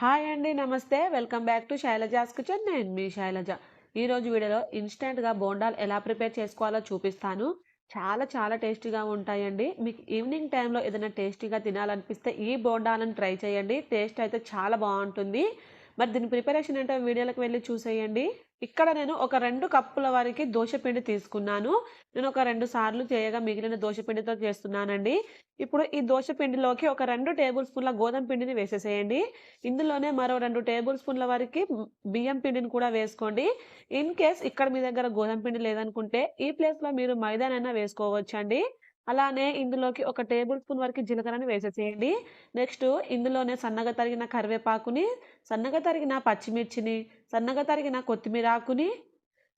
Hi అండి నమస్తే. Welcome back to Shailaja's kitchen. నేను మీ శైలజ. ఈరోజు వీడియోలో ఇన్స్టెంట్గా బోండాలు ఎలా ప్రిపేర్ చేసుకోవాలో చూపిస్తాను. చాలా చాలా టేస్టీగా ఉంటాయండి. మీకు ఈవినింగ్ టైంలో ఏదైనా టేస్టీగా తినాలనిపిస్తే ఈ బోండాలను ట్రై చేయండి. టేస్ట్ అయితే చాలా బాగుంటుంది. మరి దీని ప్రిపరేషన్ ఏంటో వీడియోలకు వెళ్ళి చూసేయండి. ఇక్కడ నేను ఒక రెండు కప్పుల వరకు దోశపిండి తీసుకున్నాను. నేను ఒక రెండు సార్లు చేయగా మిగిలిన దోశపిండితో చేస్తున్నానండి. ఇప్పుడు ఈ దోశపిండిలోకి ఒక రెండు టేబుల్ స్పూన్ల గోధుమ పిండిని వేసేసేయండి. ఇందులోనే మరో రెండు టేబుల్ స్పూన్ల వరకు బియ్యం పిండిని కూడా వేసుకోండి. ఇన్ కేస్ ఇక్కడ మీ దగ్గర గోధుమ పిండి లేదనుకుంటే ఈ ప్లేస్లో మీరు మైదానైనా వేసుకోవచ్చండి. అలానే ఇందులోకి ఒక టేబుల్ స్పూన్ వరకు జీలకర్రని వేసేసేయండి. నెక్స్ట్ ఇందులోనే సన్నగా తరిగిన కరివేపాకుని సన్నగా తరిగిన పచ్చిమిర్చిని సన్నగా తరిగిన కొత్తిమీర ఆకుని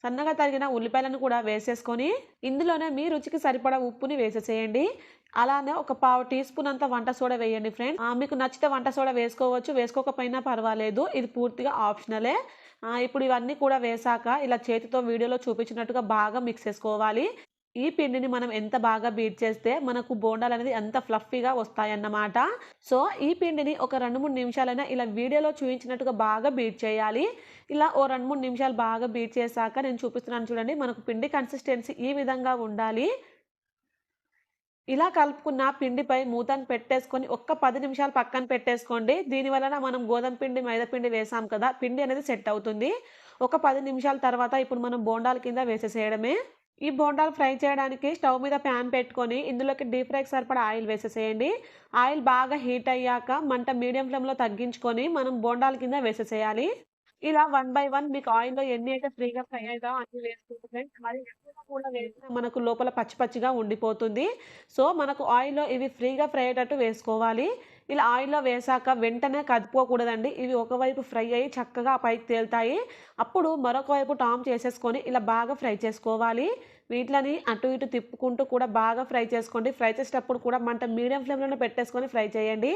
సన్నగా తరిగిన ఉల్లిపాయలను కూడా వేసేసుకొని ఇందులోనే మీ రుచికి సరిపడా ఉప్పుని వేసేసేయండి. అలానే ఒక పావు టీ స్పూన్ అంత వంట సోడా వేయండి ఫ్రెండ్ మీకు నచ్చితే వంట సోడా వేసుకోవచ్చు వేసుకోకపోయినా పర్వాలేదు. ఇది పూర్తిగా ఆప్షనలే. ఇప్పుడు ఇవన్నీ కూడా వేసాక ఇలా చేతితో వీడియోలో చూపించినట్టుగా బాగా మిక్స్ చేసుకోవాలి. ఈ పిండిని మనం ఎంత బాగా బీట్ చేస్తే మనకు బోండాలు అనేది ఎంత ఫ్లఫీగా వస్తాయన్నమాట. సో ఈ పిండిని ఒక రెండు మూడు నిమిషాలైనా ఇలా వీడియోలో చూపించినట్టుగా బాగా బీట్ చేయాలి. ఇలా ఓ రెండు మూడు నిమిషాలు బాగా బీట్ చేశాక నేను చూపిస్తున్నాను చూడండి మనకు పిండి కన్సిస్టెన్సీ ఈ విధంగా ఉండాలి. ఇలా కలుపుకున్న పిండిపై మూతను పెట్టేసుకొని ఒక్క పది నిమిషాలు పక్కన పెట్టేసుకోండి. దీని వలన మనం గోధుమ పిండి మైదా పిండి వేసాం కదా పిండి అనేది సెట్ అవుతుంది. ఒక పది నిమిషాల తర్వాత ఇప్పుడు మనం బోండాల కింద వేసేసేయడమే. ఈ బోండాలు ఫ్రై చేయడానికి స్టవ్ మీద ప్యాన్ పెట్టుకొని ఇందులోకి డీప్ ఫ్రైకి సరిపడా ఆయిల్ వేసేసేయండి. ఆయిల్ బాగా హీట్ అయ్యాక మంట మీడియం ఫ్లేమ్లో తగ్గించుకొని మనం బోండాల కింద వేసేసేయాలి. ఇలా వన్ బై వన్ మీకు ఆయిల్లో ఎన్ని అయితే ఫ్రీగా ఫ్రై అవుతాయో అన్ని వేసుకుంటుంది మరి ఎక్కువగా కూడా వేసినా మనకు లోపల పచ్చి పచ్చిగా ఉండిపోతుంది. సో మనకు ఆయిల్లో ఇవి ఫ్రీగా ఫ్రై అయ్యేటట్టు వేసుకోవాలి. ఇలా ఆయిల్లో వేసాక వెంటనే కదుపుకోకూడదండి. ఇవి ఒకవైపు ఫ్రై అయ్యి చక్కగా పైకి తేలుతాయి. అప్పుడు మరొక వైపు టామ్ చేసేసుకొని ఇలా బాగా ఫ్రై చేసుకోవాలి. వీటిని అటు ఇటు తిప్పుకుంటూ కూడా బాగా ఫ్రై చేసుకోండి. ఫ్రై చేసేటప్పుడు కూడా మంట మీడియం ఫ్లేమ్లోనే పెట్టేసుకొని ఫ్రై చేయండి.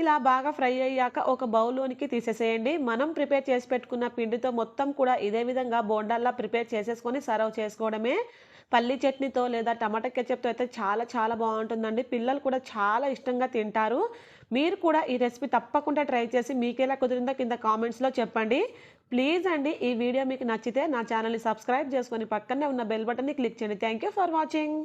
ఇలా బాగా ఫ్రై అయ్యాక ఒక బౌల్లోనికి తీసేసేయండి. మనం ప్రిపేర్ చేసి పెట్టుకున్న పిండితో మొత్తం కూడా ఇదే విధంగా బోండాల్లా ప్రిపేర్ చేసేసుకొని సర్వ్ చేసుకోవడమే. పల్లి చట్నీతో లేదా టమాటా కెచప్తో అయితే చాలా చాలా బాగుంటుందండి. పిల్లలు కూడా చాలా ఇష్టంగా తింటారు. మీరు కూడా ఈ రెసిపీ తప్పకుండా ట్రై చేసి మీకెలా కుదిరిందో కింద కామెంట్స్లో చెప్పండి. ప్లీజ్ అండి ఈ వీడియో మీకు నచ్చితే నా ఛానల్ని సబ్స్క్రైబ్ చేసుకొని పక్కనే ఉన్న బెల్ బటన్ని క్లిక్ చేయండి. Thank for watching.